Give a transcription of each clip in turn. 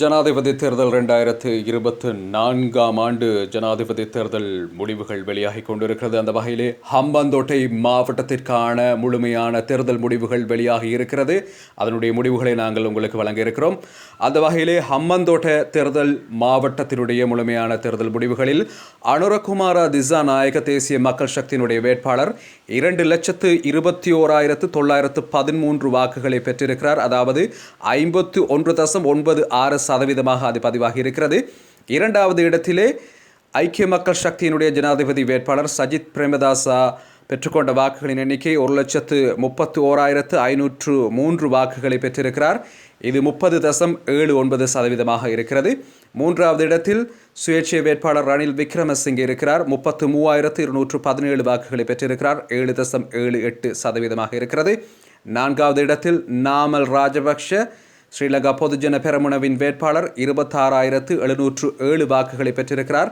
ஜனாதிபதி தேர்தல் ரெண்டாயிரத்து இருபத்து நான்காம் ஆண்டு ஜனாதிபதி தேர்தல் முடிவுகள் வெளியாகி கொண்டிருக்கிறது. அந்த வகையிலே ஹம்பாந்தோட்டை மாவட்டத்திற்கான முழுமையான தேர்தல் முடிவுகள் வெளியாகி இருக்கிறது. அதனுடைய முடிவுகளை நாங்கள் உங்களுக்கு வழங்க இருக்கிறோம். அந்த வகையிலே ஹம்பந்தோட்ட தேர்தல் மாவட்டத்தினுடைய முழுமையான தேர்தல் முடிவுகளில் அனுரகுமார திசாநாயக தேசிய மக்கள் சக்தியினுடைய வேட்பாளர் இரண்டு லட்சத்து இருபத்தி ஓராயிரத்து தொள்ளாயிரத்து பதிமூன்று வாக்குகளை பெற்றிருக்கிறார். அதாவது ஐம்பத்து ஒன்று தசம் ஒன்பது ஆறு சதவீதமாக அது பதிவாகி இருக்கிறது. இரண்டாவது இடத்திலே ஐக்கிய மக்கள் சக்தியினுடைய ஜனாதிபதி வேட்பாளர் சஜித் பிரேமதாசா பெற்றுக்கொண்ட வாக்குகளின் எண்ணிக்கை ஒரு லட்சத்து முப்பத்து ஓராயிரத்து ஐநூற்று மூன்று வாக்குகளை பெற்றிருக்கிறார். இது முப்பது தசம் ஏழு ஒன்பது சதவீதமாக இருக்கிறது. மூன்றாவது இடத்தில் சுயேட்சை வேட்பாளர் ரணில் விக்ரமசிங்கே இருக்கிறார். முப்பத்து மூவாயிரத்து இருநூற்று பதினேழு வாக்குகளை பெற்றிருக்கிறார். ஏழு தசம் ஏழு எட்டு சதவீதமாக இருக்கிறது. நான்காவது இடத்தில் நாமல் ராஜபக்ஷ ஸ்ரீலங்கா பொதுஜன பெரமுனவின் வேட்பாளர் இருபத்தாறாயிரத்து எழுநூற்று ஏழு வாக்குகளை பெற்றிருக்கிறார்.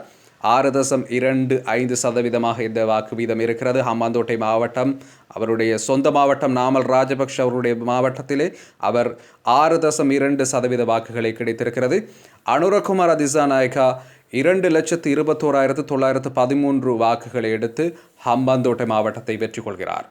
ஆறு தசம் இரண்டு ஐந்து சதவீதமாக இந்த வாக்கு வீதம் இருக்கிறது. ஹம்பாந்தோட்டை மாவட்டம் அவருடைய சொந்த மாவட்டம் நாமல் ராஜபக்ஷ அவருடைய மாவட்டத்திலே அவர் ஆறு தசம் இரண்டு சதவீத வாக்குகளை கிடைத்திருக்கிறது. அனுரகுமார் நாயகா இரண்டு லட்சத்து இருபத்தோராயிரத்து தொள்ளாயிரத்து பதிமூன்று வாக்குகளை எடுத்து ஹம்பாந்தோட்டை மாவட்டத்தை வெற்றி கொள்கிறார்